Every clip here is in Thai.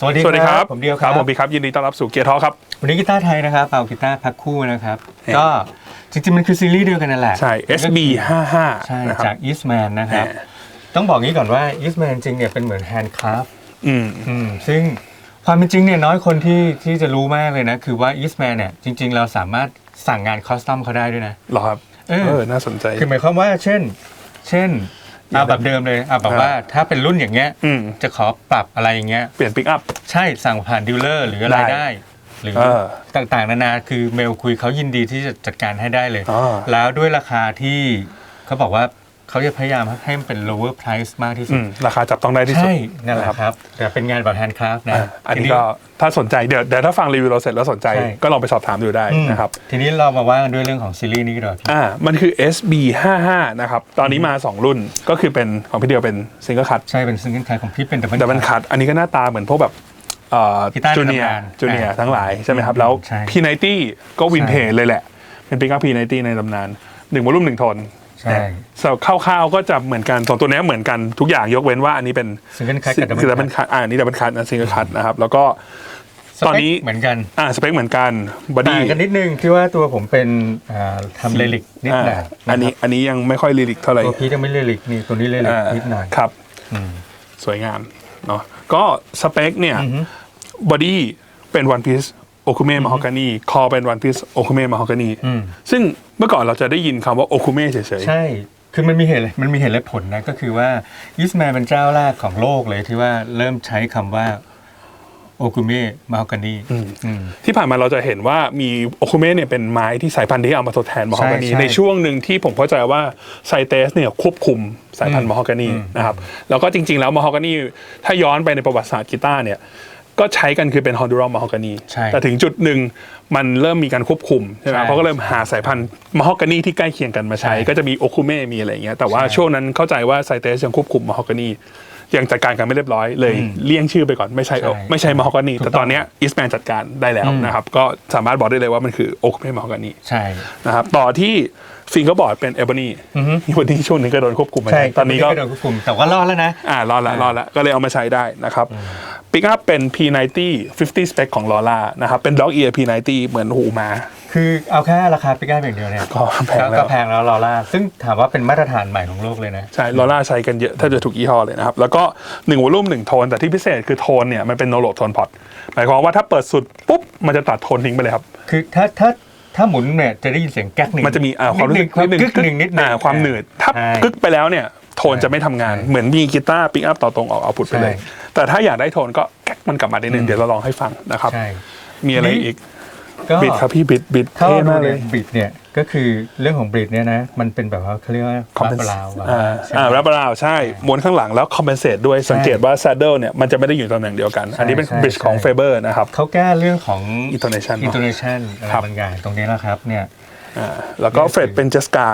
สวัสดีสวัสดีครับผมเดียวคครัรับบผมพี่ครับยินดีต้อนรับสู่เกียร์ทอครับวันนี้กีตาร์ไทยนะครับเอากีตาร์พักคู่นะครับเอ๊ะก็จริงๆ มันคือซีรีส์เดียวกันนั่นแหละ ใช่ SB 55ใช่นะครัจากบ Eastman นะครับเอ๊ะต้องบอกงี้ก่อนว่า Eastman จริงเนี่ยเป็นเหมือน handcraft อืมอืมซึ่งความเป็นจริงเนี่ยน้อยคนที่ที่จะรู้มากเลยนะ คือว่า Eastman เนี่ยจริง ๆ เราสามารถสั่งงานคอสตอมเขาได้ด้วยนะเหรอครับเออเออน่าสนใจ คือหมายความว่าเช่น เช่น เอาแบบเดิมเลยเอาแบบว่าถ้าเป็นรุ่นอย่างเงี้ยอืมจะขอปรับอะไรอย่างเงี้ย เปลี่ยนปิกอัพ ใช่สั่งผ่านดีลเลอร์หรืออะไรได้ได้ หรือเออต่างๆ นานาคือเมลคุยเขายินดีที่จะจัดการให้ได้เลยอ๋อแล้วด้วยราคาที่เขาบอกว่า เขาจะพยายามให้มันเป็น lower price มากที่สุอืด มราคาจับต้องได้ที่สุด ใช่ นั่นแหละนะครับครับ แต่เป็นงานแบบ handcraft นะ อะอันนี้ทีก็ถ้าสนใจเดี๋ยวเดี๋ยวถ้าฟังรีวิวเราเสร็จแล้วสนใจใช่ ก็ลองไปสอบถามดูได้อืมนะครับ ทีนี้เรามาว่ากันด้วยเรื่องของซีรีส์นี้กันดีกว่าพี่อ่ามันคือ SB 55 นะครับ ตอนนี้มา 2 รุ่นก็คือเป็นของพี่เดียวเป็นซิงเกิลคัทใช่เป็นซิงเกิลคายของพี่เป็น double แต่มัน cut คัทอันนี้ก็หน้าตาเหมือนพวกแบบกีตาร์จูเนียทำงานจูเนียอ่าทั้งหลายใช่ไหมครับอืมแล้ว ใช่ P90 ก็วินเทจใช่เลยแหละ เป็นปิกอัพ P90 ในตำนานหนึ่งวอลุ่มหนึ่งโทน ใช่สำหรับคร่าวๆก็จะเหมือนกันสองตัวเนี้ยเหมือนกันทุกอย่างยกเว้นว่าอันนี้เป็นซิงเกิลคัทกับคือดับ double เบิล cut คัทอ่านี่ดับเบิลคัทนะซิงเกิลคัทนะครับ แล้วก็สเปคตอนนี้เหมือนกันอ่าสเปคเหมือนกันบอต่าดี้งกันนิดนึงที่ว่าตัวผมเป็นอ่าทำเลลิกนิดหน่อยอันนี้อันนี้ยังไม่ค่อยลิลิกเท่าไหร่ ตัวพี่จะไม่เลลิกนี่ตัวนี้เลลิกอ่านิดหน่อย ครับอืมสวยงามเนาะก็สเปคเนี่ยอือฮึบอดี้เป็นวันพีซ โอคุเมะมาฮอกานีคอเป็นวันพีซโอคุเมะมาฮอกานีอืม ซึ่งเมื่อก่อนเราจะได้ยินคำว่าโอคุเมะเฉย ใช่ คือมันมีเหตุเลยมันมีเหตุและผลนะ ก็คือว่าอิสแมนเป็นเจ้าแรกของโลกเลยที่ว่าเริ่มใช้คำว่าโอกุเมะมาฮอกานีอืม อืม ๆ ที่ผ่านมาเราจะเห็นว่ามีโอคุเมะเนี่ยเป็นไม้ที่สายพันธุ์ที่เอามาทดแทนมาฮอกานีใช่ใช่ในช่วงหนึ่งที่ผมเข้าใจว่าไซเตสเนี่ยควบคุมสายพันธุ์มาฮอกานีอืมนะครับแล้วก็จริง ๆ แล้วมาฮอกานีถ้าย้อนไปในประวัติศาสตร์กีตาร์เนี่ย ก็ใช้กันคือเป็นฮอนดูรอมมาฮอกานีใช่แต่ถึงจุดหนึ่งมันเริ่มมีการควบคุมใช่ไหมใช่เขาก็เริ่มหาสายพันธุ์มาฮอกานีที่ใกล้เคียงกันมาใช้ ใช่ก็จะมีโอคุเมะมีอะไรอย่างเงี้ยแต่ว่าใช่ ช่วงนั้นเข้าใจว่าไซเตสยังควบคุมมาฮอกานียังจัดการกันไม่เรียบร้อยเลยอืมเลี่ยงชื่อไปก่อนไม่ใช่ใช่ไม่ใช่มาฮอกานีถูกแต่ต้องตอนเนี้ยอีสแมนจัดการได้แล้วอืมนะครับก็สามารถบอกได้เลยว่ามันคือโอคุเมะมาฮอกานี ใช่ นะครับต่อที่ ฟิงเกอร์บอร์ดเป็นเอบอนีอือฮึวันนี้ช่วงหนึงก็โดนควบคุมไปใช่ตอนนี้ก็โดนควบคุมแต่ว่ารอดแล้วนะ อ่ารอดละรอดละก็เลยเอามาใช้ได้นะครับปิกอัพเป็น P90 50 spec ของลอร่านะครับเป็น Dog Ear P90 เหมือนหูมา คือเอาแค่ราคาปิก้าอย่างเดียวเนี่ยก็แพงแล้วก็แพงแล้วลอร่าซึ่งถามว่าเป็นมาตรฐานใหม่ของโลกเลยนะ ใช่ลอร่าใช้กันเยอะแทบจะทุกยี่ห้อเลยนะครับ แล้วก็1วอลลุ่ม1โทน แต่ที่พิเศษคือโทนเนี่ยมันเป็นโนโ o โทนพอตหมายความว่าถ้าเปิดสุดปุ๊บมันจะตัดโทนทิ้งไปเลยครับคือถ้าถ้า ถ้าหมุนเนี่ยจะได้ยินเสียงแก๊กหนึ่งมันจะมีอ่าความรู้สึกนิดหนึ่งความกึกหนึ่งนิดหนึ่งอ่าความหนืดถ้าใช่กึกไปแล้วเนี่ยโทนจะไม่ทำงานใช่เหมือนมีกีตาร์ปิกอัพต่อตรงออกเอาพุทไปเลยใช่แต่ถ้าอยากได้โทนก็แก๊กมันกลับมาได้หนึ่งเดี๋ยวเราลองให้ฟังนะครับใช่มีอะไรทีนี้อีกก็บิดครับพี่บิดบิดถ้าเท่เราดูมากเลเนี่ยยบิดเนี่ยก็คือเรื่องของบิดเนี่ยนะมันเป็นแบบว่าเขาเรียกว่าคอมเพบันฟเซลาวอ่าอ่ารับราวใช่ม้วนข้างหลังแล้วคอมเพนเซตด้วยสังเกตว่า saddle เนี่ยมันจะไม่ได้อยู่ตำแหน่งเดียวกัน อันนี้เป็นใช่บริดจ์ของใช่เฟเบอร์นะครับเขาแก้เรื่องของ Intonation เนอะ intonation อะไรครับบางอย่างตรงนี้แหละครับเนี่ยอ่าแล้วก็เฟรดเป็นเจสกา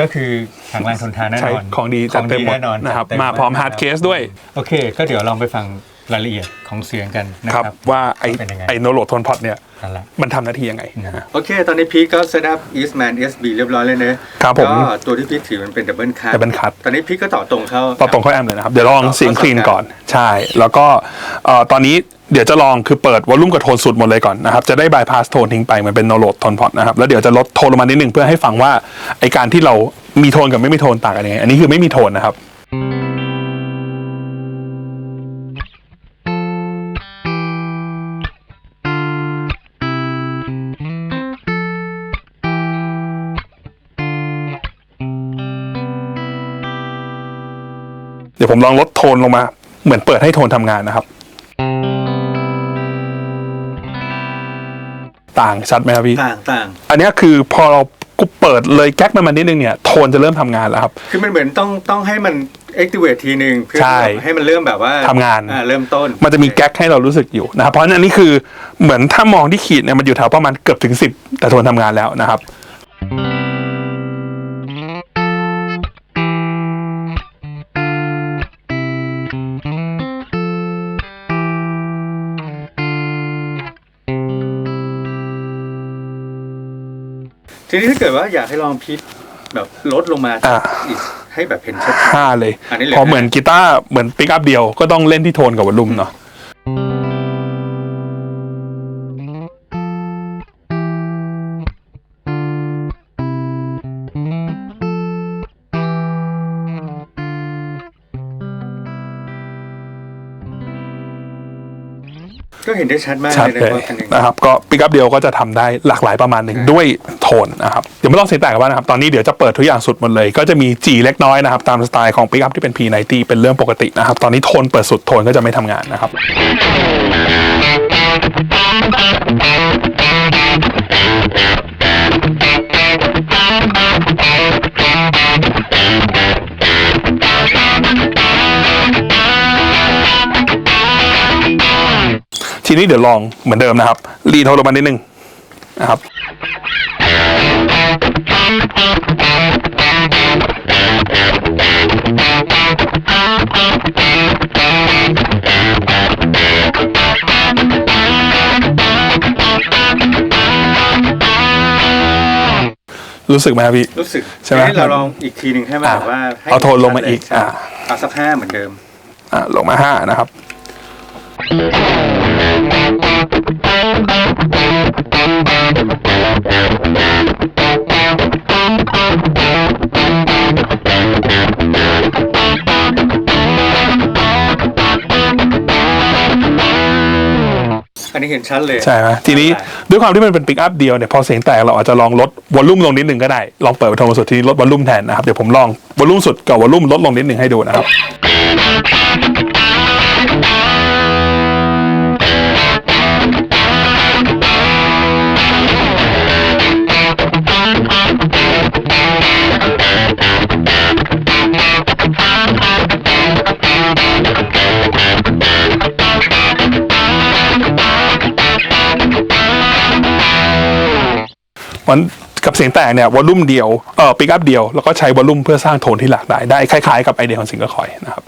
ก็คือแข็งแรงทนทานแน่นใช้อนของดีขจัอดงเต็มดีหมดแน่นอนนะครับจัดเต็มาพร้อมกฮาร์ดเคสด้วยโอเค ก็เดี๋ยวลองไปฟัง รายละเอียดของเสียงกันนะคครัรับบ ว่าไอเป็นยังไง ไอโนโ o โทนพอตเนี่ยนั่นแหละ มันทำหน้าที่ยังไงนะฮะโอเค ตอนนี้พีคก็เซตอัพ Eastman SB เรียบร้อยเลยเนอะครับผม ก็ตัวที่พีคถือมันเป็นดับเบิลคัท Double cut ตอนนี้พีคก็ต่อตรงเข้า ต่อตรงเข้าแอมเลยนะครับ เดี๋ยวลองต่อเสียงคลีนต่อก่อนใช่ แล้วก็เอ่อตอนนี้เดี๋ยวจะลองคือเปิดวอลลุ่มกับโทนสุดหมดเลยก่อนนะครับ จะได้บายพาสโทนทิ้งไปเหมือนเป็นโนโ o โทนพอตนะครับ แล้วเดี๋ยวจะลดโทนลงมานิดนึงเพื่อให้ฟังว่าไอการที่เรามีโทนกับไม่มีโทนต่างกันยังไงอันนี้คือไม่มีโทนนะครับเดี๋ยวผมลองลดโทนลงมา เหมือนเปิดให้โทนทำงานนะครับ ต่างชัดไหมครับพี่ต่างต่างอันเนี้ยคือพอเรากูเปิดเลยแก๊กมันมานิดนึงเนี่ยโทนจะเริ่มทำงานแล้วครับ คือมันเหมือนต้องต้องให้มัน activate ทีหนึ่งเพื่อใช่แบบให้มันเริ่มแบบว่าทำงาน อ่เริ่มต้นมันจะมีแก๊กให้เรารู้สึกอยู่นะครับ เพราะฉะนั้นอันนี้คือเหมือนถ้ามองที่ขีดเนี่ยมันอยู่แถวประมาณเกือบถึง 10 แต่โทนทำงานแล้วนะครับ ทีนี้ถ้าเกิดว่าอยากให้ลองพีคแบบลดลงมาอ่า อีกให้แบบเห็นชัด ห้าเลย อันนี้เหลือพอเหมือนกีตาร์เหมือนปิกอัพเดียวก็ต้องเล่นที่โทนกับวอลลุ่มเนาะ ก็เห็นได้ชัดมากชัดเลยนะเลยว่าคันหนึ่งนะครับก็ปิกอัพเดียวก็จะทำได้หลากหลายประมาณหนึ่งด้วยโทนนะครับเดี๋ยวมาลองเสียงแตกกันบ้างนะครับตอนนี้เดี๋ยวจะเปิดทุกอย่างสุดหมดเลย ก็จะมีจีเล็กน้อยนะครับตามสไตล์ของปิกอัพที่เป็น P90 เป็นเรื่องปกตินะครับตอนนี้โทนเปิดสุดโทนก็จะไม่ทำงานนะครับ นี้เดี๋ยวลองเหมือนเดิมนะครับ รีโทนลงมานิดนึงนะครับรู้สึกไหมครับพี่รู้สึกใช่ไหมให้เราลองอีกทีหนึ่งให้มันอะแบบว่าให้เอาโทนลงมาอีกใช่อะเอาสักห้าเหมือนเดิมอะลงมาห้านะครับ อันนี้เห็นชัดเลย ใช่ไหมทีนี้ด้วยความที่มันเป็นปิกอัพเดียวเนี่ยพอเสียงแตกเราอาจจะลองลดวอลลุ่มลงนิดหนึ่งก็ได้ ลองเปิดโทนสุดทีนี้ลดวอลลุ่มแทนนะครับ เดี๋ยวผมลองวอลลุ่มสุดกับวอลลุ่มลดลงนิดหนึ่งให้ดูนะครับ มันกับเสียงแตกเนี่ยวอลลุ่มเดียวเอ่อปิกอัพเดียวแล้วก็ใช้วอลลุ่มเพื่อสร้างโทนที่หลากหลายได้คล้ายๆกับไอเดียของสิงเกิลคอยนะครับ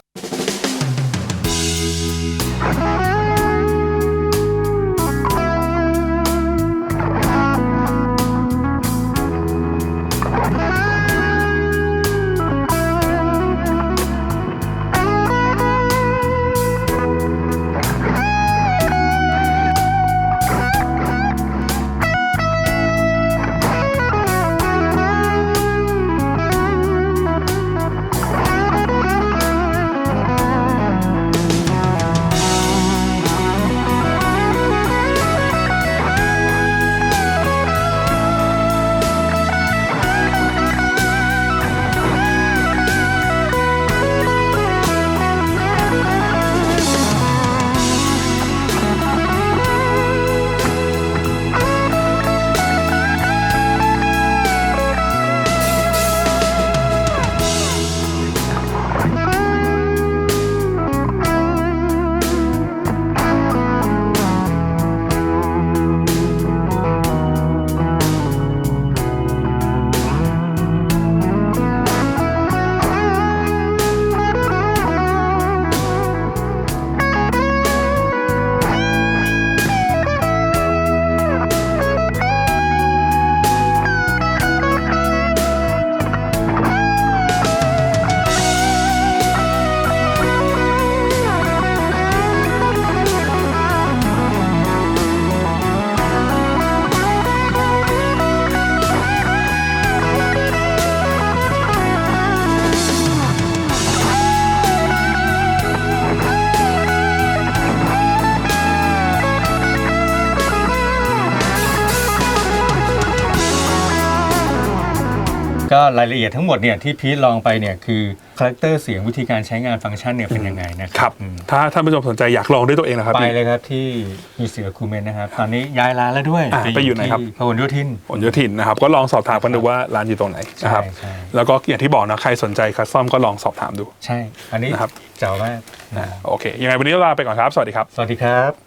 ก็รายละเอียดทั้งหมดเนี่ยที่พีทลองไปเนี่ยคือคาแรคเตอร์เสียงวิธีการใช้งานฟังก์ชันเนี่ยเป็นยังไงนะคครัรับอืมถ้าท่านผู้ชมสนใจอยากลองด้วยตัวเองนะครับไปพี่ เลยครับที่มีเสือคูเมนนะครับตอนนี้ย้ายร้านแล้วด้วยอ่าไปอยู่ไหนครับ ที่พหลโยธิน ผลโยธินนะครับ ก็ลองสอบถามกันดูว่าร้านอยู่ตรงไหนนะครับ ใช่ใช่ แล้วก็อย่างที่บอกนะ ใครสนใจคัสตอมก็ลองสอบถามดู ใช่ อันนี้นะครับ เจ๋วมากโอเค ยังไงวันนี้ลาไปก่อนครับ สวัสดีครับ สวัสดีครับ